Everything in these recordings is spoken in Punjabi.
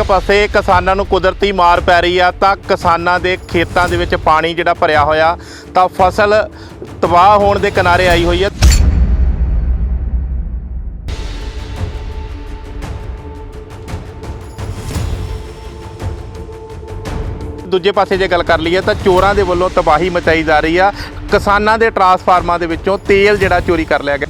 ਇੱਕ ਪਾਸੇ ਕਿਸਾਨਾਂ ਨੂੰ ਕੁਦਰਤੀ ਮਾਰ ਪੈ ਰਹੀ ਆ, ਤਾਂ ਕਿਸਾਨਾਂ ਦੇ ਖੇਤਾਂ ਦੇ ਵਿੱਚ ਪਾਣੀ ਜਿਹੜਾ ਭਰਿਆ ਹੋਇਆ, ਤਾਂ ਫਸਲ ਤਬਾਹ ਹੋਣ ਦੇ ਕਿਨਾਰੇ ਆਈ ਹੋਈ ਹੈ ਦੂਜੇ ਪਾਸੇ ਜੇ ਗੱਲ ਕਰ ਲਈਏ, ਤਾਂ ਚੋਰਾਂ ਦੇ ਵੱਲੋਂ ਤਬਾਹੀ ਮਚਾਈ ਜਾ ਰਹੀ ਆ। ਕਿਸਾਨਾਂ ਦੇ ਟਰਾਂਸਫਾਰਮਾਂ ਦੇ ਵਿੱਚੋਂ ਤੇਲ ਜਿਹੜਾ ਚੋਰੀ ਕਰ ਲਿਆ ਗਿਆ।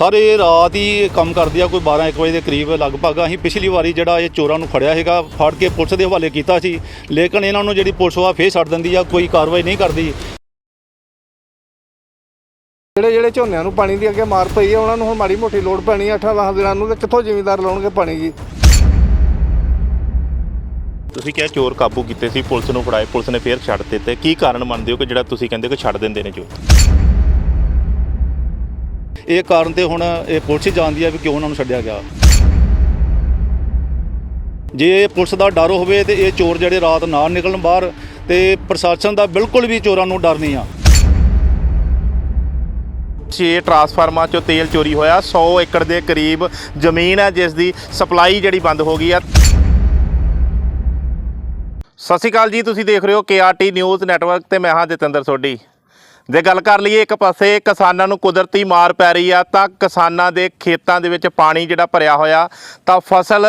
ਸਰ ਇਹ ਰਾਤ ਹੀ ਕੰਮ ਕਰਦੀ ਆ ਕੋਈ 12 1 ਵਜੇ ਦੇ ਕਰੀਬ ਲਗਭਗ। ਅਸੀਂ ਪਿਛਲੀ ਵਾਰੀ ਜਿਹੜਾ ਇਹ ਚੋਰਾਂ ਨੂੰ ਫੜਿਆ ਹੈਗਾ ਫੜ ਕੇ ਪੁਲਿਸ ਦੇ ਹਵਾਲੇ ਕੀਤਾ ਸੀ। ਲੇਕਿਨ ਇਹਨਾਂ ਨੂੰ ਜਿਹੜੀ ਪੁਲਿਸ ਆ ਫੇਰ ਛੱਡ ਦਿੰਦੀ ਆ ਕੋਈ ਕਾਰਵਾਈ ਨਹੀਂ ਕਰਦੀ। ਜਿਹੜੇ ਜਿਹੜੇ ਝੋਨਿਆਂ ਨੂੰ ਪਾਣੀ ਦੀ ਅੱਗੇ ਮਾਰ ਪਈ ਹੈ ਉਹਨਾਂ ਨੂੰ ਹੁਣ ਮਾੜੀ ਮੋਟੀ ਲੋੜ ਪੈਣੀ ਹੈ 8-10 ਦਿਨਾਂ ਨੂੰ ਤੇ ਕਿੱਥੋਂ ਜ਼ਿਮੀਂਦਾਰ ਲਾਉਣਗੇ ਪਾਣੀ ਜੀ? ਤੁਸੀਂ ਕਿਹਾ ਚੋਰ ਕਾਬੂ ਕੀਤੇ ਸੀ ਪੁਲਿਸ ਨੂੰ ਫੜਾਏ ਪੁਲਿਸ ਨੇ ਫੇਰ ਛੱਡ ਦਿੱਤੇ। ਕੀ ਕਾਰਨ ਮੰਨਦੇ ਹੋ ਕਿ ਜਿਹੜਾ ਤੁਸੀਂ ਕਹਿੰਦੇ ਹੋ ਕਿ ਛੱਡ ਦਿੰਦੇ ਨੇ ਚੋਰ? ਇਹ ਕਾਰਨ ਤੇ ਹੁਣ ਇਹ ਪੁਲਿਸ ਹੀ ਜਾਣਦੀ ਹੈ ਵੀ ਕਿਉਂ ਉਹਨਾਂ ਨੂੰ ਛੱਡਿਆ ਗਿਆ। ਜੇ ਪੁਲਿਸ ਦਾ ਡਰ ਹੋਵੇ ਤੇ ਇਹ ਚੋਰ ਜਿਹੜੇ ਰਾਤ ਨਾ ਨਿਕਲਣ ਬਾਹਰ ਤੇ ਪ੍ਰਸ਼ਾਸਨ ਦਾ ਬਿਲਕੁਲ ਵੀ ਚੋਰਾਂ ਨੂੰ ਡਰ ਨਹੀਂ ਆ। ਛੇ ਟਰਾਂਸਫਾਰਮਾਂ ਚੋਂ ਤੇਲ ਚੋਰੀ ਹੋਇਆ। 100 ਏਕੜ ਦੇ ਕਰੀਬ ਜ਼ਮੀਨ ਹੈ ਜਿਸ ਦੀ ਸਪਲਾਈ ਜਿਹੜੀ ਬੰਦ ਹੋ ਗਈ ਆ। ਸਤਿ ਸ਼੍ਰੀ ਅਕਾਲ ਜੀ, ਤੁਸੀਂ ਦੇਖ ਰਹੇ ਹੋ ਕੇਆਰਟੀ ਨਿਊਜ਼ ਨੈਟਵਰਕ ਤੇ ਮੈਂ ਹਾਂ ਜਤਿੰਦਰ ਸੋਢੀ। ਜੇ ਗੱਲ ਕਰ ਲਈਏ ਇੱਕ ਪਾਸੇ ਕਿਸਾਨਾਂ ਨੂੰ ਕੁਦਰਤੀ ਮਾਰ ਪੈ ਰਹੀ ਆ ਤਾਂ ਕਿਸਾਨਾਂ ਦੇ ਖੇਤਾਂ ਦੇ ਵਿੱਚ ਪਾਣੀ ਜਿਹੜਾ ਭਰਿਆ ਹੋਇਆ ਤਾਂ ਫਸਲ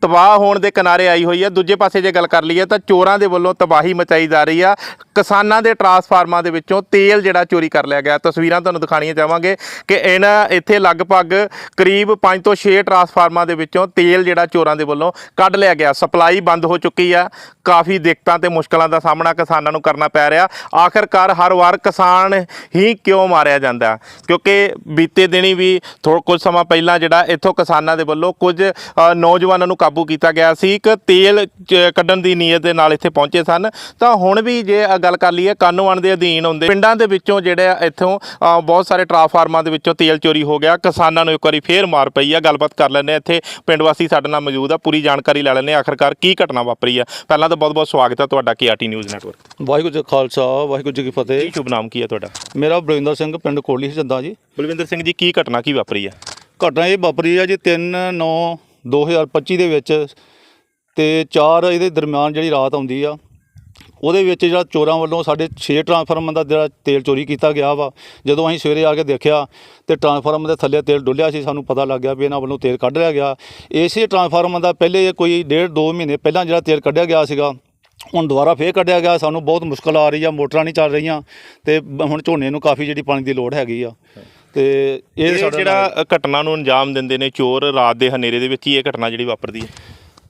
ਤਬਾਹ ਹੋਣ ਦੇ ਕਿਨਾਰੇ ਆਈ ਹੋਈ ਹੈ। ਦੂਜੇ ਪਾਸੇ ਜੇ ਗੱਲ ਕਰ ਲਈਏ ਤਾਂ ਚੋਰਾਂ ਦੇ ਵੱਲੋਂ ਤਬਾਹੀ ਮਚਾਈ ਜਾ ਰਹੀ ਆ। ਕਿਸਾਨਾਂ ਦੇ ਟਰਾਂਸਫਾਰਮਾਂ ਦੇ ਵਿੱਚੋਂ ਤੇਲ ਜਿਹੜਾ ਚੋਰੀ ਕਰ ਲਿਆ ਗਿਆ। ਤਸਵੀਰਾਂ ਤੁਹਾਨੂੰ ਦਿਖਾਣੀਆਂ ਚਾਹਾਂਗੇ ਕਿ ਇਹਨਾਂ ਇੱਥੇ ਲਗਭਗ ਕਰੀਬ 5 ਤੋਂ 6 ਟਰਾਂਸਫਾਰਮਾਂ ਦੇ ਵਿੱਚੋਂ ਤੇਲ ਜਿਹੜਾ ਚੋਰਾਂ ਦੇ ਵੱਲੋਂ ਕੱਢ ਲਿਆ ਗਿਆ। ਸਪਲਾਈ ਬੰਦ ਹੋ ਚੁੱਕੀ ਆ। ਕਾਫੀ ਦਿੱਕਤਾਂ ਤੇ ਮੁਸ਼ਕਲਾਂ ਦਾ ਸਾਹਮਣਾ ਕਿਸਾਨਾਂ ਨੂੰ ਕਰਨਾ ਪੈ ਰਿਹਾ। ਆਖਰਕਾਰ ਹਰ ਵਾਰ ਕਿਸਾਨ ਹੀ ਕਿਉਂ ਮਾਰਿਆ ਜਾਂਦਾ? ਕਿਉਂਕਿ ਬੀਤੇ ਦਿਨੀ ਵੀ ਥੋੜਾ ਕੁਝ ਸਮਾਂ ਪਹਿਲਾਂ ਜਿਹੜਾ ਇੱਥੋਂ ਕਿਸਾਨਾਂ ਦੇ ਵੱਲੋਂ ਕੁਝ ਨੌਜਵਾਨਾਂ ਨੂੰ ਕਾਬੂ ਕੀਤਾ ਗਿਆ ਸੀ ਇੱਕ ਤੇਲ ਕੱਢਣ ਦੀ ਨੀਅਤ ਦੇ ਨਾਲ ਇੱਥੇ ਪਹੁੰਚੇ ਸਨ। ਤਾਂ ਹੁਣ ਵੀ ਜੇ ਗੱਲ ਕਰ ਲਈਏ ਕਾਨੂੰਨ ਦੇ ਅਧੀਨ ਹੁੰਦੇ ਪਿੰਡਾਂ ਦੇ ਵਿੱਚੋਂ ਜਿਹੜੇ ਇੱਥੋਂ ਬਹੁਤ ਸਾਰੇ ਟਰਾਂਸਫਾਰਮਾਂ ਦੇ ਵਿੱਚੋਂ ਤੇਲ ਚੋਰੀ ਹੋ ਗਿਆ। ਕਿਸਾਨਾਂ ਨੂੰ ਇੱਕ ਵਾਰੀ ਫੇਰ ਮਾਰ ਪਈ ਆ। ਗੱਲਬਾਤ ਕਰ ਲੈਂਦੇ ਹਾਂ ਇੱਥੇ। ਪਿੰਡ ਵਾਸੀ ਸਾਡੇ ਨਾਲ ਮੌਜੂਦ ਆ। ਪੂਰੀ ਜਾਣਕਾਰੀ ਲੈ ਲੈਂਦੇ ਹਾਂ। ਆਖਰਕਾਰ ਕੀ ਘਟਨਾ ਵਾਪਰੀ ਆ? ਪਹਿਲਾਂ ਤਾਂ ਬਹੁਤ ਬਹੁਤ ਸਵਾਗਤ ਹੈ ਤੁਹਾਡਾ KRT news network. Waheguru ji ਕਾ ਖਾਲਸਾ ਵਾਹਿਗੁਰੂ ਜੀ ਕੀ ਕੀ ਫਤਿਹ ਸ਼ੁਭ ਨਾਮ ਕੀ ਹੈ ਤੁਹਾਡਾ? ਮੇਰਾ ਬਲਵਿੰਦਰ ਸਿੰਘ ਪਿੰਡ ਕੋਲੀ ਜੰਦਾ ਜੀ। ਬਲਵਿੰਦਰ ਸਿੰਘ ਜੀ ਕੀ ਘਟਨਾ ਕੀ ਵਾਪਰੀ ਆ? ਘਟਨਾ ਇਹ ਵਾਪਰੀ ਆ ਜੀ 3 9 2025 ਦੇ ਵਿੱਚ ਤੇ 4 ਇਹਦੇ ਦਰਮਿਆਨ ਜਿਹੜੀ ਰਾਤ ਆਉਂਦੀ ਆ, ਉਹਦੇ ਵਿੱਚ ਜਿਹੜਾ ਚੋਰਾਂ ਵੱਲੋਂ ਸਾਡੇ 6 ਟਰਾਂਸਫਾਰਮਰ ਦਾ ਜਿਹੜਾ ਤੇਲ ਚੋਰੀ ਕੀਤਾ ਗਿਆ ਵਾ, ਜਦੋਂ ਅਸੀਂ ਸਵੇਰੇ ਆ ਕੇ ਦੇਖਿਆ ਤੇ ਟਰਾਂਸਫਾਰਮਰ ਦੇ ਥੱਲੇ ਤੇਲ ਡੁੱਲਿਆ ਸੀ, ਸਾਨੂੰ ਪਤਾ ਲੱਗ ਗਿਆ ਵੀ ਇਹਨਾਂ ਵੱਲੋਂ ਤੇਲ ਕੱਢ ਲਿਆ ਗਿਆ। ਇਸੇ ਟਰਾਂਸਫਾਰਮਰ ਦਾ ਪਹਿਲੇ ਕੋਈ ਡੇਢ ਦੋ ਮਹੀਨੇ ਪਹਿਲਾਂ ਜਿਹੜਾ ਤੇਲ ਕੱਢਿਆ ਗਿਆ ਸੀਗਾ, ਹੁਣ ਦੁਬਾਰਾ ਫੇਰ ਕੱਢਿਆ ਗਿਆ, ਸਾਨੂੰ ਬਹੁਤ ਮੁਸ਼ਕਲ ਆ ਰਹੀ ਆ, ਮੋਟਰਾਂ ਨਹੀਂ ਚੱਲ ਰਹੀਆਂ ਤੇ ਹੁਣ ਝੋਨੇ ਨੂੰ ਕਾਫੀ ਜਿਹੜੀ ਪਾਣੀ ਦੀ ਲੋੜ ਹੈਗੀ ਆ। ਤੇ ਇਹ ਇਹ ਸਾਡਾ ਜਿਹੜਾ ਘਟਨਾ ਨੂੰ ਅੰਜਾਮ ਦਿੰਦੇ ਨੇ ਚੋਰ ਰਾਤ ਦੇ ਹਨੇਰੇ ਦੇ ਵਿੱਚ ਹੀ ਇਹ ਘਟਨਾ ਜਿਹੜੀ ਵਾਪਰਦੀ ਹੈ?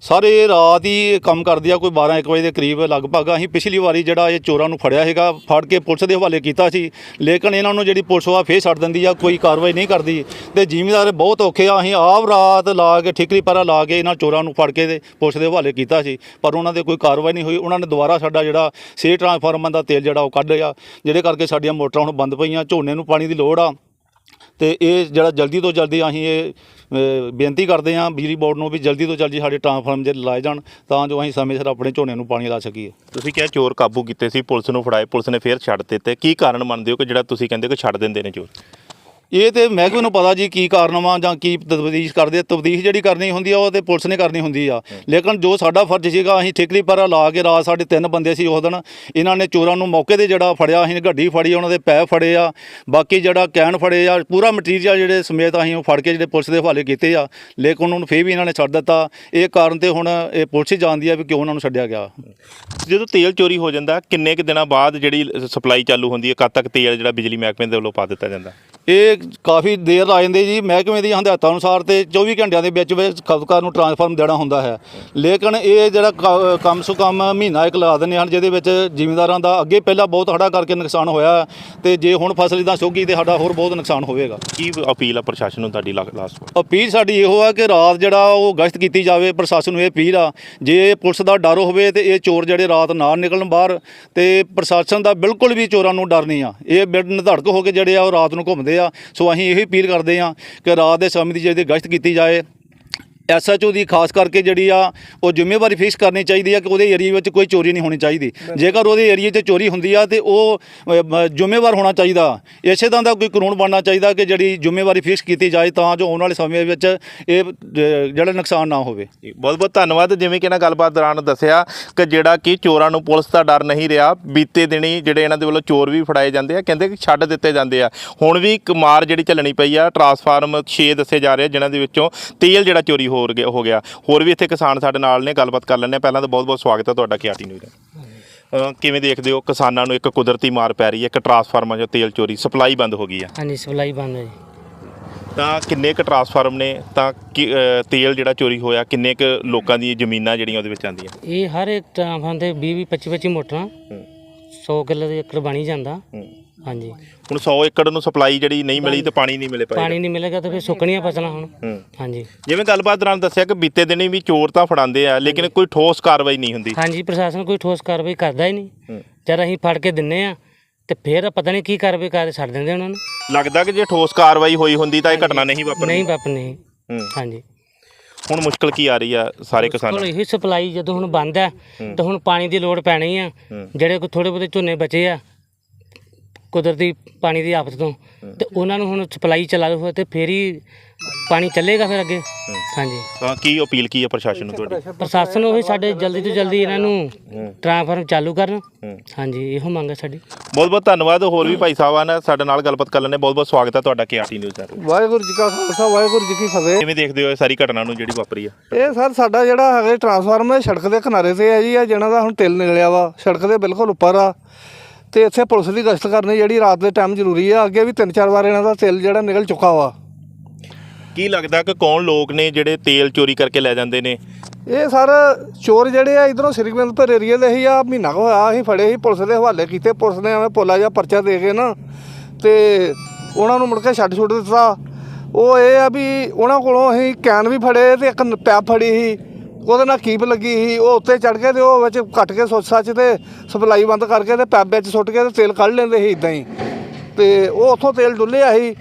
ਸਰ ਰਾਤ ਹੀ ਕੰਮ ਕਰਦੀ ਆ ਕੋਈ 12 1 ਵਜੇ ਦੇ ਕਰੀਬ ਲਗਭਗ। ਅਸੀਂ ਪਿਛਲੀ ਵਾਰੀ ਜਿਹੜਾ ਇਹ ਚੋਰਾਂ ਨੂੰ ਫੜਿਆ ਹੈਗਾ ਫੜ ਕੇ ਪੁਲਿਸ ਦੇ ਹਵਾਲੇ ਕੀਤਾ ਸੀ। ਲੇਕਿਨ ਇਹਨਾਂ ਨੂੰ ਜਿਹੜੀ ਪੁਲਿਸ ਆ ਫੇਰ ਛੱਡ ਦਿੰਦੀ ਆ ਕੋਈ ਕਾਰਵਾਈ ਨਹੀਂ ਕਰਦੀ। ਤੇ ਜ਼ਿਮੀਂਦਾਰ ਬਹੁਤ ਔਖੇ ਆ ਅਸੀਂ ਆਪ ਰਾਤ ਲਾ ਕੇ ਠਿਕਰੀ ਪਾਰਾ ਲਾ ਕੇ ਇਹਨਾਂ ਚੋਰਾਂ ਨੂੰ ਫੜ ਕੇ ਤੇ ਪੁਲਿਸ ਦੇ ਹਵਾਲੇ ਕੀਤਾ ਸੀ। ਪਰ ਉਹਨਾਂ ਦੇ ਕੋਈ ਕਾਰਵਾਈ ਨਹੀਂ ਹੋਈ। ਉਹਨਾਂ ਨੇ ਦੁਬਾਰਾ ਸਾਡਾ ਜਿਹੜਾ ਸੇ ਟਰਾਂਸਫਾਰਮਰ ਦਾ ਤੇਲ ਜਿਹੜਾ ਉਹ ਕੱਢ ਲਿਆ ਜਿਹੜੇ ਕਰਕੇ ਸਾਡੀਆਂ ਮੋਟਰਾਂ ਹੁਣ ਬੰਦ ਪਈਆਂ ਝੋਨੇ ਨੂੰ ਪਾਣੀ ਦੀ ਲੋੜ ਆ। ਤੇ ਇਹ ਜਿਹੜਾ ਜਲਦੀ ਤੋਂ ਜਲਦੀ ਅਸੀਂ ਇਹ ਅ, ਬੇਨਤੀ ਕਰਦੇ ਹਾਂ ਬਿਜਲੀ ਬੋਰਡ ਨੂੰ ਵੀ ਜਲਦੀ ਤੋਂ ਜਲਦੀ ਸਾਡੇ ਟਰਾਂਸਫਾਰਮ ਜੇ ਲਾਏ ਜਾਣ ਤਾਂ ਜੋ ਅਸੀਂ ਸਮੇਂ ਸਿਰ ਆਪਣੇ ਝੋਨੇ ਨੂੰ ਪਾਣੀ ਲਾ ਸਕੀਏ। ਤੁਸੀਂ ਕਿਹਾ ਚੋਰ ਕਾਬੂ ਕੀਤੇ ਸੀ ਪੁਲਿਸ ਨੂੰ ਫੜਾਏ ਪੁਲਿਸ ਨੇ ਫੇਰ ਛੱਡ ਦਿੱਤੇ। ਕੀ ਕਾਰਨ ਮੰਨਦੇ ਹੋ ਕਿ ਜਿਹੜਾ ਤੁਸੀਂ ਕਹਿੰਦੇ ਹੋ ਕਿ ਛੱਡ ਦਿੰਦੇ ਨੇ ਚੋਰ? ਇਹ ਤੇ ਮਹਿਕਮੇ ਨੂੰ ਪਤਾ ਜੀ ਕੀ ਕਾਰਨਾਮਾ ਜਾਂ ਕੀ ਤਬਦੀਸ਼ ਕਰਦੇ ਆ। ਤਬਦੀਸ਼ ਜਿਹੜੀ ਕਰਨੀ ਹੁੰਦੀ ਆ ਉਹ ਤੇ ਪੁਲਿਸ ਨੇ ਕਰਨੀ ਹੁੰਦੀ ਆ। ਲੇਕਿਨ ਜੋ ਸਾਡਾ ਫਰਜ਼ ਸੀਗਾ ਅਸੀਂ ਠੇਕਰੀ ਪਾਰਾ ਲਾ ਕੇ ਰਾਤ ਸਾਡੇ ਤਿੰਨ ਬੰਦੇ ਸੀ ਉਸ ਦਿਨ। ਇਹਨਾਂ ਨੇ ਚੋਰਾਂ ਨੂੰ ਮੌਕੇ ਤੇ ਜਿਹੜਾ ਫੜਿਆ ਅਸੀਂ ਗੱਡੀ ਫੜੀ ਉਹਨਾਂ ਦੇ ਪੈ ਫੜੇ ਆ। ਬਾਕੀ ਜਿਹੜਾ ਕੈਨ ਫੜੇ ਆ ਪੂਰਾ ਮਟੀਰੀਅਲ ਜਿਹੜੇ ਸਮੇਤ ਅਸੀਂ ਉਹ ਫੜ ਕੇ ਜਿਹੜੇ ਪੁਲਿਸ ਦੇ ਹਵਾਲੇ ਕੀਤੇ ਆ। ਲੇਕਿਨ ਉਹਨਾਂ ਨੂੰ ਫੇਰ ਵੀ ਇਹਨਾਂ ਨੇ ਛੱਡ ਦਿੱਤਾ। ਇਹ ਕਾਰਨ ਤੇ ਹੁਣ ਇਹ ਪੁਲਿਸ ਹੀ ਜਾਣਦੀ ਆ ਵੀ ਕਿਉਂ ਉਹਨਾਂ ਨੂੰ ਛੱਡਿਆ ਗਿਆ। ਜਦੋਂ ਤੇਲ ਚੋਰੀ ਹੋ ਜਾਂਦਾ ਕਿੰਨੇ ਕੁ ਦਿਨਾਂ ਬਾਅਦ ਜਿਹੜੀ ਸਪਲਾਈ ਚਾਲੂ ਹੁੰਦੀ ਹੈ? ਕਦ ਤੱਕ ਤੇਲ ਜਿਹੜਾ ਬਿਜਲੀ ਮਹਿਕਮੇ ਦੇ ਵੱਲੋਂ ਪਾ ਦਿੱਤਾ ਜਾਂਦਾ? ਇਹ ਕਾਫੀ ਦੇਰ ਆ ਜਾਂਦੇ ਜੀ ਮਹਿਕਮੇ ਦੀ ਹਦਾਇਤਾਂ ਅਨੁਸਾਰ ਤੇ 24 ਘੰਟਿਆਂ ਦੇ ਵਿੱਚ ਵਿੱਚ ਖਪਤਕਾਰ ਨੂੰ ਟਰਾਂਸਫਾਰਮ ਦੇਣਾ ਹੁੰਦਾ ਹੈ। ਲੇਕਿਨ ਇਹ ਜਿਹੜਾ ਕਮ ਸੋ ਕਮ ਮਹੀਨਾ ਇੱਕ ਲਾ ਦਿੰਦੇ ਹਨ ਜਿਹਦੇ ਵਿੱਚ ਜ਼ਿਮੀਂਦਾਰਾਂ ਦਾ ਅੱਗੇ ਪਹਿਲਾਂ ਬਹੁਤ ਹੜਾ ਕਰਕੇ ਨੁਕਸਾਨ ਹੋਇਆ ਤੇ ਜੇ ਹੁਣ ਫਸਲ ਇਦਾਂ ਸੋਗੀ ਤੇ ਸਾਡਾ ਹੋਰ ਬਹੁਤ ਨੁਕਸਾਨ ਹੋਵੇਗਾ। ਕੀ ਅਪੀਲ ਆ ਪ੍ਰਸ਼ਾਸਨ ਨੂੰ ਤੁਹਾਡੀ ਲਾਸਟ ਅਪੀਲ ਸਾਡੀ ਇਹੋ ਆ ਕਿ ਰਾਤ ਜਿਹੜਾ ਉਹ ਗਸ਼ਤ ਕੀਤੀ ਜਾਵੇ ਪ੍ਰਸ਼ਾਸਨ ਨੂੰ ਇਹ ਅਪੀਲ ਆ ਜੇ ਪੁਲਿਸ ਦਾ ਡਰ ਹੋਵੇ ਤੇ ਇਹ ਚੋਰ ਜਿਹੜੇ ਰਾਤ ਨਾ ਨਿਕਲਣ ਬਾਹਰ ਤੇ ਪ੍ਰਸ਼ਾਸਨ ਦਾ ਬਿਲਕੁਲ ਵੀ ਚੋਰਾਂ ਨੂੰ ਡਰ ਨਹੀਂ ਆ। ਇਹ ਬਿਨ ਨਿਧੜਕ ਹੋ ਕੇ ਜਿਹੜੇ ਆ ਉਹ ਰਾਤ ਨੂੰ ਘੁੰਮਦੇ ਆ। ਸੋ ਅਸੀਂ ਇਹ ਅਪੀਲ ਕਰਦੇ ਆ ਕਿ ਰਾਤ ਦੇ ਸਮੇਂ ਦੀ ਜਿਹੜੀ ਗਸ਼ਤ ਕੀਤੀ ਜਾਏ ਐਸਐਚਓ ਦੀ ਖਾਸ ਕਰਕੇ ਜਿਹੜੀ ਆ ਉਹ ਜ਼ਿੰਮੇਵਾਰੀ ਫਿਕਸ ਕਰਨੀ ਚਾਹੀਦੀ ਆ ਕਿ ਉਹਦੇ ਏਰੀਆ ਵਿੱਚ ਕੋਈ ਚੋਰੀ ਨਹੀਂ ਹੋਣੀ ਚਾਹੀਦੀ। ਜੇਕਰ ਉਹਦੇ ਏਰੀਆ 'ਚ ਚੋਰੀ ਹੁੰਦੀ ਆ ਤੇ ਉਹ ਅ, ਜ਼ਿੰਮੇਵਾਰ ਹੋਣਾ ਚਾਹੀਦਾ। ਇਸੇ ਤਰ੍ਹਾਂ ਦਾ ਕੋਈ ਕਾਨੂੰਨ ਬਣਨਾ ਚਾਹੀਦਾ ਕਿ ਜਿਹੜੀ ਜ਼ਿੰਮੇਵਾਰੀ ਫਿਕਸ ਕੀਤੀ ਜਾਏ ਤਾਂ ਜੋ ਆਉਣ ਵਾਲੇ ਸਮੇਂ ਵਿੱਚ ਇਹ ਅ, ਜਿਹੜਾ ਨੁਕਸਾਨ ਨਾ ਹੋਵੇ। ਬਹੁਤ ਬਹੁਤ ਧੰਨਵਾਦ। ਜਿਵੇਂ ਕਿ ਇਹਨਾਂ ਗੱਲਬਾਤ ਦੌਰਾਨ ਦੱਸਿਆ ਕਿ ਜਿਹੜਾ ਕਿ ਚੋਰਾਂ ਨੂੰ ਪੁਲਿਸ ਦਾ ਡਰ ਨਹੀਂ ਰਿਹਾ। ਬੀਤੇ ਦਿਨੀ ਜਿਹੜੇ ਇਹਨਾਂ ਦੇ ਵੱਲੋਂ ਚੋਰ ਵੀ ਫੜਾਏ ਜਾਂਦੇ ਆ ਕਹਿੰਦੇ ਕਿ ਛੱਡ ਦਿੱਤੇ ਜਾਂਦੇ ਆ। ਹੁਣ ਵੀ ਇੱਕ ਮਾਰ ਜਿਹੜੀ ਚੱਲਣੀ ਪਈ ਆ ਟਰਾਂਸਫਾਰਮ 6 ਦੱਸੇ ਜਾ ਰਹੇ ਆ, ਜਿਨ੍ਹਾਂ ਦੇ ਵਿੱਚੋਂ ਤੇਲ ਜਿਹੜਾ ਚੋਰੀ ਹੋ ਗਿਆ ਹੋ ਗਿਆ। ਹੋਰ ਵੀ ਇੱਥੇ ਕਿਸਾਨ ਸਾਡੇ ਨਾਲ ਨੇ ਗੱਲਬਾਤ ਕਰ ਆ ਪਹਿਲਾਂ ਤਾਂ ਬਹੁਤ ਬਹੁਤ ਸਵਾਗਤ ਹੈ ਤੁਹਾਡਾ ਕਿਆਟੀ ਨਿਊਜ਼ ਦਾ। ਕਿਵੇਂ ਦੇਖਦੇ ਹੋ ਕਿਸਾਨਾਂ ਨੂੰ ਇੱਕ ਕੁਦਰਤੀ ਮਾਰ ਪੈ ਰਹੀ ਹੈ ਇੱਕ ਟਰਾਂਸਫਾਰਮਾਂ 'ਚੋਂ ਤੇਲ ਚੋਰੀ ਸਪਲਾਈ ਬੰਦ ਹੋ ਗਈ ਆ ਹਾਂਜੀ ਸਪਲਾਈ ਬੰਦ ਹੈ ਜੀ। ਤਾਂ ਕਿੰਨੇ ਕੁ ਟਰਾਂਸਫਾਰਮ ਨੇ? ਤਾਂ ਤੇਲ ਜਿਹੜਾ ਚੋਰੀ ਹੋਇਆ ਕਿੰਨੇ ਕੁ ਲੋਕਾਂ ਦੀ ਜ਼ਮੀਨਾਂ ਜਿਹੜੀਆਂ ਉਹਦੇ ਵਿੱਚ ਆਉਂਦੀਆਂ? ਇਹ ਹਰ ਇੱਕ ਟਰਾਂਫਾਂ ਤੇ 20 20 25 25 ਮੋਟਰਾਂ ਹੂੰ। 100 ਕਿੱਲੇ ਦੇ ਏਕੜ ਬਣੀ ਜਾਂਦਾ। ਹਾਂਜੀ। ਹੁਣ 100 ਏਕੜ ਨੂੰ ਸਪਲਾਈ ਜਿਹੜੀ ਨਹੀਂ ਮਿਲੀ ਤੇ ਪਾਣੀ ਨਹੀਂ ਮਿਲੇ ਪਾਣੀ ਨਹੀਂ ਮਿਲੇਗਾ ਤਾਂ ਫਿਰ ਸੁੱਕਣੀਆਂ ਫਸਲਾਂ ਹੁਣ। ਹੂੰ। ਹਾਂਜੀ। ਜਿਵੇਂ ਗੱਲਬਾਤ ਦੌਰਾਨ ਦੱਸਿਆ ਕਿ ਬੀਤੇ ਦਿਨੀ ਵੀ ਚੋਰ ਤਾਂ ਫੜਾਉਂਦੇ ਆ ਲੇਕਿਨ ਕੋਈ ਠੋਸ ਕਾਰਵਾਈ ਨਹੀਂ ਹੁੰਦੀ। ਹਾਂਜੀ ਪ੍ਰਸ਼ਾਸਨ ਕੋਈ ਠੋਸ ਕਾਰਵਾਈ ਕਰਦਾ ਹੀ ਨਹੀਂ। ਹੂੰ। ਜਦ ਅਸੀਂ ਫੜ ਕੇ ਦਿੰਨੇ ਆ ਤੇ ਫਿਰ ਪਤਾ ਨਹੀਂ ਕੀ ਕਾਰਵਾਈ ਕਰਦੇ ਛੱਡ ਦਿੰਦੇ ਉਹਨਾਂ ਨੂੰ। ਲੱਗਦਾ ਕਿ ਜੇ ਠੋਸ ਕਾਰਵਾਈ ਹੋਈ ਹੁੰਦੀ ਤਾਂ ਇਹ ਘਟਨਾ ਨਹੀਂ ਵਾਪਰਨੀ ਨਹੀਂ ਬਾਪ ਨਹੀਂ ਹੂੰ। ਹਾਂਜੀ। ਹੁਣ ਮੁਸ਼ਕਲ ਕੀ ਆ ਰਹੀ ਆ ਸਾਰੇ ਕਿਸਾਨਾਂ ਕੋਲ ਨੂੰ? ਇਹੀ ਸਪਲਾਈ ਜਦੋਂ ਹੁਣ ਬੰਦ ਹੈ। ਤਾਂ ਹੁਣ ਪਾਣੀ ਦੀ ਲੋੜ ਪੈਣੀ ਆ ਹੂੰ। ਜਿਹੜੇ ਕੋ ਥੋੜੇ ਬਹੁਤੇ ਝੋਨੇ ਬਚੇ ਆ ਕੁਦਰਤੀ ਪਾਣੀ ਦੀ ਆਫਤ ਤੋਂ। ਤੇ ਉਹਨਾਂ ਨੂੰ ਹੁਣ ਸਪਲਾਈ ਚਲਾ ਦੋ ਤੇ ਫੇਰ ਹੀ ਪਾਣੀ ਚੱਲੇਗਾ ਫਿਰ ਅੱਗੇ। ਹਾਂਜੀ। ਤਾਂ ਕੀ ਅਪੀਲ ਕੀ ਹੈ ਪ੍ਰਸ਼ਾਸਨ ਨੂੰ ਤੁਹਾਡੀ? ਪ੍ਰਸ਼ਾਸਨ ਉਹ ਸਾਡੇ ਜਲਦੀ ਤੋਂ ਜਲਦੀ ਇਹਨਾਂ ਨੂੰ ਟ੍ਰਾਂਸਫਾਰਮ ਚਾਲੂ ਕਰਨ। ਹਾਂਜੀ ਇਹੋ ਮੰਗ ਹੈ ਸਾਡੀ। ਬਹੁਤ ਬਹੁਤ ਧੰਨਵਾਦ। ਹੋਰ ਵੀ ਭਾਈ ਸਾਹਿਬ ਆਨ ਸਾਡੇ ਨਾਲ ਗੱਲਬਾਤ ਕਰ ਲੈਣੇ ਬਹੁਤ ਬਹੁਤ ਸਵਾਗਤ ਹੈ ਤੁਹਾਡਾ ਕੇਆਰਟੀ ਨਿਊਜ਼ ਦਾ। ਵਾਹਿਗੁਰੂ ਜੀ ਕਾ ਖਾਲਸਾ ਵਾਹਿਗੁਰੂ ਜੀ ਕੀ ਫਤਿਹ। ਕਿਵੇਂ ਦੇਖਦੇ ਹੋ ਇਹ ਸਾਰੀ ਘਟਨਾ ਨੂੰ ਜਿਹੜੀ ਵਾਪਰੀ ਆ? ਇਹ ਸਰ ਸਾਡਾ ਜਿਹੜਾ ਹੈਗਾ ਟਰਾਂਸਫਾਰਮਰ ਸੜਕ ਦੇ ਕਿਨਾਰੇ ਤੇ ਹੈ ਜੀ ਆ ਜਿਹਨਾਂ ਦਾ ਹੁਣ ਤਿਲ ਨਿਕਲਿਆ ਵਾ ਸੜਕ ਦੇ ਬਿਲਕੁਲ ਉੱਪਰ ਆ। ਤੇ ਇੱਥੇ ਪੁਲਿਸ ਦੀ ਗਸ਼ਤ ਕਰਨੀ ਜਿਹੜੀ ਰਾਤ ਦੇ ਟਾਈਮ ਜ਼ਰੂਰੀ ਆ। ਅੱਗੇ ਵੀ ਤਿੰਨ ਚਾਰ ਵਾਰ ਇਹਨਾਂ ਦਾ ਤਿਲ ਜਿਹੜਾ ਨਿਕਲ ਚੁੱਕਾ ਵਾ। ਕੀ ਲੱਗਦਾ ਕਿ ਕੌਣ ਲੋਕ ਨੇ ਜਿਹੜੇ ਤੇਲ ਚੋਰੀ ਕਰਕੇ ਲੈ ਜਾਂਦੇ ਨੇ? ਇਹ ਸਰ ਚੋਰ ਜਿਹੜੇ ਆ ਇਧਰੋਂ ਸ੍ਰੀਗੋਬਿੰਦਪੁਰ ਏਰੀਆ ਦੇ ਹੀ ਆ ਮਹੀਨਾ ਕੁ ਹੋਇਆ ਅਸੀਂ ਫੜੇ ਸੀ ਪੁਲਿਸ ਦੇ ਹਵਾਲੇ ਕੀਤੇ। ਪੁਲਿਸ ਨੇ ਐਵੇਂ ਪੋਲਾ ਜਿਹਾ ਪਰਚਾ ਦੇ ਕੇ ਨਾ ਤੇ ਉਹਨਾਂ ਨੂੰ ਮੁੜ ਕੇ ਛੱਡ ਛੁੱਟ ਦਿੱਤਾ। ਉਹ ਇਹ ਆ ਵੀ ਉਹਨਾਂ ਕੋਲੋਂ ਅਸੀਂ ਕੈਨ ਵੀ ਫੜੇ ਤੇ ਇੱਕ ਪੈਪ ਫੜੀ ਸੀ। ਉਹਦੇ ਨਾਲ ਕੀਪ ਲੱਗੀ ਸੀ? ਉਹ ਉੱਤੇ ਚੜ ਕੇ ਤੇ ਉਹ ਵਿੱਚ ਕੱਟ ਕੇ ਸੁੱਚ ਸੱਚ ਤੇ ਸਪਲਾਈ ਬੰਦ ਕਰਕੇ ਤੇ ਪੈਪ ਵਿੱਚ ਸੁੱਟ ਕੇ ਤੇ ਤੇਲ ਕੱਢ ਲੈਂਦੇ ਸੀ ਇਦਾਂ ਹੀ। ਤੇ ਉਹ ਉੱਥੋਂ ਤੇਲ ਡੁੱਲਿਆ ਸੀ।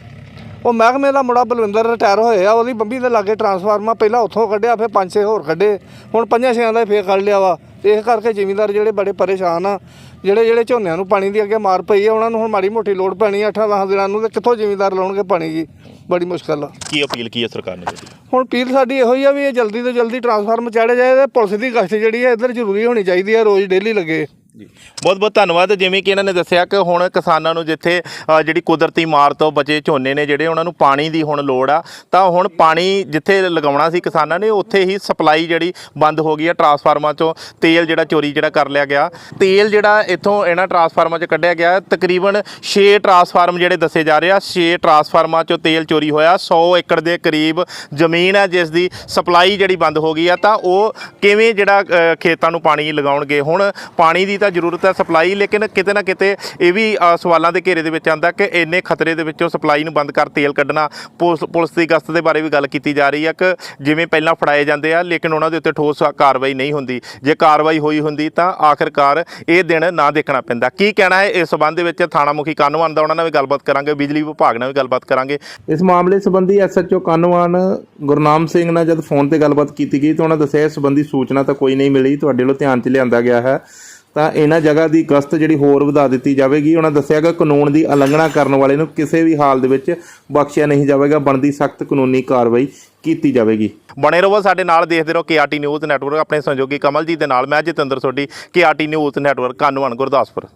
ਉਹ ਮਹਿਕਮੇ ਦਾ ਮੁੰਡਾ ਬਲਵਿੰਦਰ ਰਿਟਾਇਰ ਹੋਇਆ ਉਹਦੀ ਬੰਬੀ ਦੇ ਲਾਗੇ ਟਰਾਂਸਫਾਰਮਰ ਪਹਿਲਾਂ ਉੱਥੋਂ ਕੱਢਿਆ, ਫਿਰ ਪੰਜ ਛੇ ਹੋਰ ਕੱਢੇ। ਹੁਣ ਪੰਜਾਂ ਛੇਆਂ ਦਾ ਹੀ ਫੇਰ ਕੱਢ ਲਿਆ ਵਾ। ਇਸ ਕਰਕੇ ਜ਼ਿਮੀਂਦਾਰ ਜਿਹੜੇ ਬੜੇ ਪਰੇਸ਼ਾਨ ਆ। ਜਿਹੜੇ ਜਿਹੜੇ ਝੋਨਿਆਂ ਨੂੰ ਪਾਣੀ ਦੀ ਅੱਗੇ ਮਾਰ ਪਈ ਆ ਉਹਨਾਂ ਨੂੰ ਹੁਣ ਮਾੜੀ ਮੋਟੀ ਲੋੜ ਪੈਣੀ ਆ 8 10 ਦਿਨਾਂ ਨੂੰ ਤੇ ਕਿੱਥੋਂ ਜ਼ਿਮੀਂਦਾਰ ਲਾਉਣਗੇ ਪਾਣੀ ਜੀ? ਬੜੀ ਮੁਸ਼ਕਲ ਆ। ਕੀ ਅਪੀਲ ਕੀ ਹੈ ਸਰਕਾਰ ਨੂੰ ਤੁਹਾਡੀ? ਹੁਣ ਪੀਲ ਸਾਡੀ ਇਹੋ ਹੀ ਆ ਵੀ ਇਹ ਜਲਦੀ ਤੋਂ ਜਲਦੀ ਟਰਾਂਸਫਾਰਮਰ ਚਾੜੇ ਜਾਏ ਤੇ ਪੁਲਿਸ ਦੀ ਗਸ਼ਤ ਜਿਹੜੀ ਹੈ ਇੱਧਰ ਜ਼ਰੂਰੀ ਹੋਣੀ ਚਾਹੀਦੀ ਹੈ ਰੋਜ਼ ਡੇਲੀ ਲੱਗੇ। ਬਹੁਤ ਬਹੁਤ ਧੰਨਵਾਦ। ਜਿਵੇਂ ਕਿ ਇਹਨਾਂ ਨੇ ਦੱਸਿਆ ਕਿ ਹੁਣ ਕਿਸਾਨਾਂ ਨੂੰ ਜਿੱਥੇ ਜਿਹੜੀ ਕੁਦਰਤੀ ਮਾਰ ਤੋਂ ਬਚੇ ਝੋਨੇ ਨੇ ਜਿਹੜੇ ਉਹਨਾਂ ਨੂੰ ਪਾਣੀ ਦੀ ਹੁਣ ਲੋੜ ਆ, ਤਾਂ ਹੁਣ ਪਾਣੀ ਜਿੱਥੇ ਲਗਾਉਣਾ ਸੀ ਕਿਸਾਨਾਂ ਨੇ, ਉੱਥੇ ਹੀ ਸਪਲਾਈ ਜਿਹੜੀ ਬੰਦ ਹੋ ਗਈ ਆ ਟਰਾਂਸਫਾਰਮਰ ਚੋਂ। ਤੇਲ ਜਿਹੜਾ ਚੋਰੀ ਜਿਹੜਾ ਕਰ ਲਿਆ ਗਿਆ। ਤੇਲ ਜਿਹੜਾ ਇੱਥੋਂ ਇਹਨਾਂ ਟਰਾਂਸਫਾਰਮਰ 'ਚ ਕੱਢਿਆ ਗਿਆ। ਤਕਰੀਬਨ 6 ਟਰਾਂਸਫਾਰਮ ਜਿਹੜੇ ਦੱਸੇ ਜਾ ਰਹੇ ਆ। 6 ਟਰਾਂਸਫਾਰਮਰ 'ਚੋਂ ਤੇਲ ਚੋਰੀ ਹੋਇਆ। 100 ਏਕੜ ਦੇ ਕਰੀਬ ਜ਼ਮੀਨ ਹੈ ਜਿਸ ਦੀ ਸਪਲਾਈ ਜਿਹੜੀ ਬੰਦ ਹੋ ਗਈ ਆ, ਤਾਂ ਉਹ ਕਿਵੇਂ ਜਿਹੜਾ ਖੇਤਾਂ ਨੂੰ ਪਾਣੀ ਲਗਾਉਣਗੇ? ਹੁਣ ਪਾਣੀ ਦੀ ਤਾਂ ਜ਼ਰੂਰਤ ਹੈ ਸਪਲਾਈ, ਲੇਕਿਨ ਕਿਤੇ ਨਾ ਕਿਤੇ ਇਹ ਵੀ ਸਵਾਲਾਂ ਦੇ ਘੇਰੇ ਦੇ ਵਿੱਚ ਆਂਦਾ ਕਿ ਇੰਨੇ ਖਤਰੇ ਦੇ ਵਿੱਚੋਂ ਸਪਲਾਈ ਨੂੰ ਬੰਦ ਕਰ ਤੇਲ ਕੱਢਣਾ ਪੁਲਿਸ ਪੁਲਿਸ ਦੀ ਗਸ਼ਤ ਦੇ ਬਾਰੇ ਵੀ ਗੱਲ ਕੀਤੀ ਜਾ ਰਹੀ ਹੈ ਕਿ ਜਿਵੇਂ ਪਹਿਲਾਂ ਫੜਾਏ ਜਾਂਦੇ ਆ, ਲੇਕਿਨ ਉਹਨਾਂ ਦੇ ਉੱਤੇ ਠੋਸ ਕਾਰਵਾਈ ਨਹੀਂ ਹੁੰਦੀ। ਜੇ ਕਾਰਵਾਈ ਹੋਈ ਹੁੰਦੀ ਤਾਂ ਆਖਿਰਕਾਰ ਇਹ ਦਿਨ ਨਾ ਦੇਖਣਾ ਪੈਂਦਾ। ਕੀ ਕਹਿਣਾ ਹੈ ਇਸ ਸਬੰਧ ਦੇ ਵਿੱਚ? ਥਾਣਾ ਮੁਖੀ ਕਾਨੂੰਨ ਦਾ ਉਹਨਾਂ ਨਾਲ ਵੀ ਗੱਲਬਾਤ ਕਰਾਂਗੇ, ਬਿਜਲੀ ਵਿਭਾਗ ਨਾਲ ਵੀ ਗੱਲਬਾਤ ਕਰਾਂਗੇ। ਇਸ ਮਾਮਲੇ ਸੰਬੰਧੀ ਐਸਐਚਓ ਕਾਨੂੰਨ ਗੁਰਨਾਮ ਸਿੰਘ ਨਾਲ ਜਦ ਫੋਨ ਤੇ ਗੱਲਬਾਤ ਕੀਤੀ ਗਈ ਤਾਂ ਉਹਨਾਂ ਦੱਸਿਆ ਇਸ ਸੰਬੰਧੀ ਸੂਚਨਾ ਤਾਂ ਕੋਈ ਨਹੀਂ ਮਿਲੀ। ਤੁਹਾਡੇ ਵੱਲੋਂ ਧਿਆਨ 'ਚ ਲਿਆਂਦਾ ਗਿਆ ਹੈ। ਤਾਂ ਇਹਨਾਂ ਜਗ੍ਹਾ ਦੀ ਗਸ਼ਤ ਜਿਹੜੀ ਹੋਰ ਵਧਾ ਦਿੱਤੀ ਜਾਵੇਗੀ। ਉਹਨਾਂ ਦੱਸਿਆ ਕਿ ਕਾਨੂੰਨ ਦੀ ਉਲੰਘਣਾ ਕਰਨ ਵਾਲੇ ਨੂੰ ਕਿਸੇ ਵੀ ਹਾਲ ਦੇ ਵਿੱਚ ਬਖਸ਼ਿਆ ਨਹੀਂ ਜਾਵੇਗਾ। ਬਣਦੀ ਸਖਤ ਕਾਨੂੰਨੀ ਕਾਰਵਾਈ ਕੀਤੀ ਜਾਵੇਗੀ। ਬਣੇ ਰਹੋ ਸਾਡੇ ਨਾਲ ਦੇਖਦੇ ਰਹੋ ਕੇਆਰਟੀ ਨਿਊਜ਼ ਨੈਟਵਰਕ। ਆਪਣੇ ਸਹਿਯੋਗੀ ਕਮਲਜੀਤ ਦੇ ਨਾਲ ਮੈਂ Jatinder Sodhi KRT news network, ਕਾਨੂੰਨ ਗੁਰਦਾਸਪੁਰ।